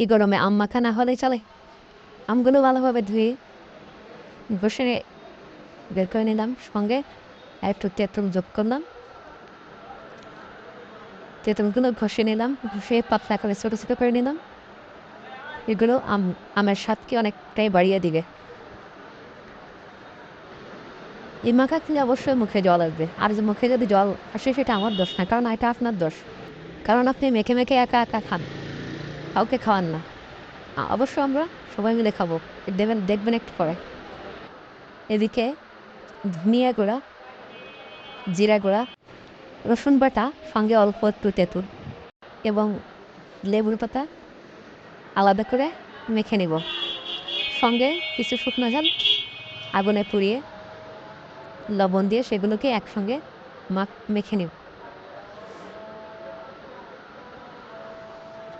এই গরমে আম মাখা না হলে চলে। আমগুলো ভালোভাবে ধুয়ে বসে বের করে নিলাম। সঙ্গে একটু তেঁতুল যোগ করলাম। তেঁতুলগুলো ঘষে নিলাম। ঘষে পাতলা করে ছোটো ছোটো করে নিলাম। এগুলো আম, আমের স্বাদকে অনেকটাই বাড়িয়ে দিবে। এই মাখা খেলে অবশ্যই মুখে জল আসবে। আর যে মুখে যদি জল আসে সেটা আমার দোষ না, কারণ এটা আপনার দোষ। কারণ আপনি মেখে মেখে একা একা খান। কাউকে খাওয়ান না। অবশ্য আমরা সবাই মিলে খাব। দেবেন, দেখবেন একটু পরে। এদিকে ধনিয়া গুঁড়া, জিরা গুঁড়া, রসুন বাটা, সঙ্গে অল্প একটু তেঁতুল এবং লেবুর পাতা আলাদা করে মেখে নেব। সঙ্গে কিছু শুকনো ঝাল আগুনে পুড়িয়ে লবণ দিয়ে সেগুলোকে একসঙ্গে মাখ মেখে নেব।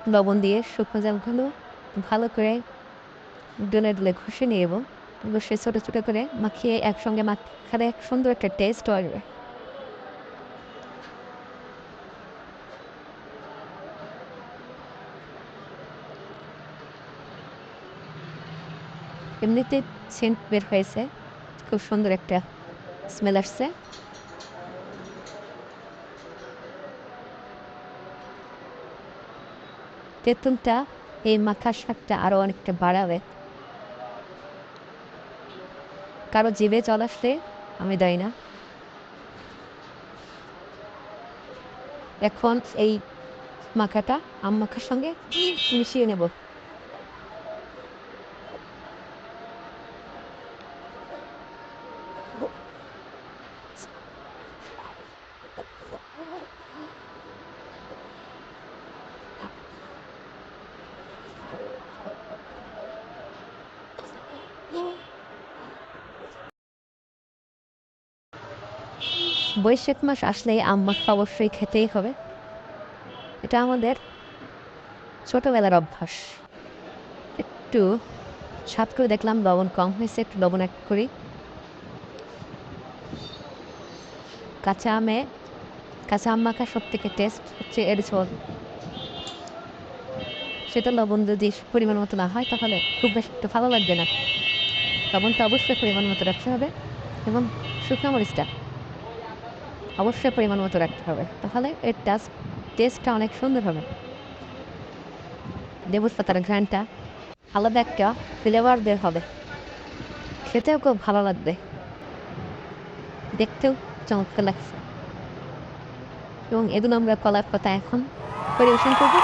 লবণ দিয়ে শুকনো জামগুলো ভালো করে ডলে ডলে ঘষে নিয়ে এবং ঘষে ছোটো ছোটো করে মাখিয়ে একসঙ্গে মাখালে এক সুন্দর একটা টেস্ট আসবে এমনিতে সেন্ট বের হয়েছে, খুব সুন্দর একটা স্মেল আসছে। তেঁতুলটা এই মাখার স্বাদটা আরও অনেকটা বাড়াবে। কারও জিভে জল আসলে আমি দেয় না। এখন এই মাখাটা আম মাখার সঙ্গে মিশিয়ে নেব। বৈশাখ মাস আসলে আম মাখা অবশ্যই খেতেই হবে। এটা আমাদের ছোটোবেলার অভ্যাস। একটু স্বাদ করে দেখলাম, লবণ কম হয়েছে, একটু লবণ এক করি। কাঁচা আমে, কাঁচা আম মাখা সব থেকে টেস্ট হচ্ছে এর ঝোল। সেটা লবণ যদি পরিমাণ মতো না হয়, তাহলে খুব বেশি একটু ভালো লাগবে না। লবণটা অবশ্যই পরিমাণ মতো রাখতে হবে এবং শুকনো মরিচটা। অবশ্যই পরিমাণ মতো রাখতে হবে। তাহলে এর টেস্ট টেস্টটা অনেক সুন্দর হবে। লেবুর পাতার ঘ্রানটা আলাদা একটা ফ্লেভার বের হবে। খেতেও খুব ভালো লাগবে। দেখতেও চমৎকার লাগছে। এবং এগুলো আমরা কলার পাতা এখন পরিবেশন করব।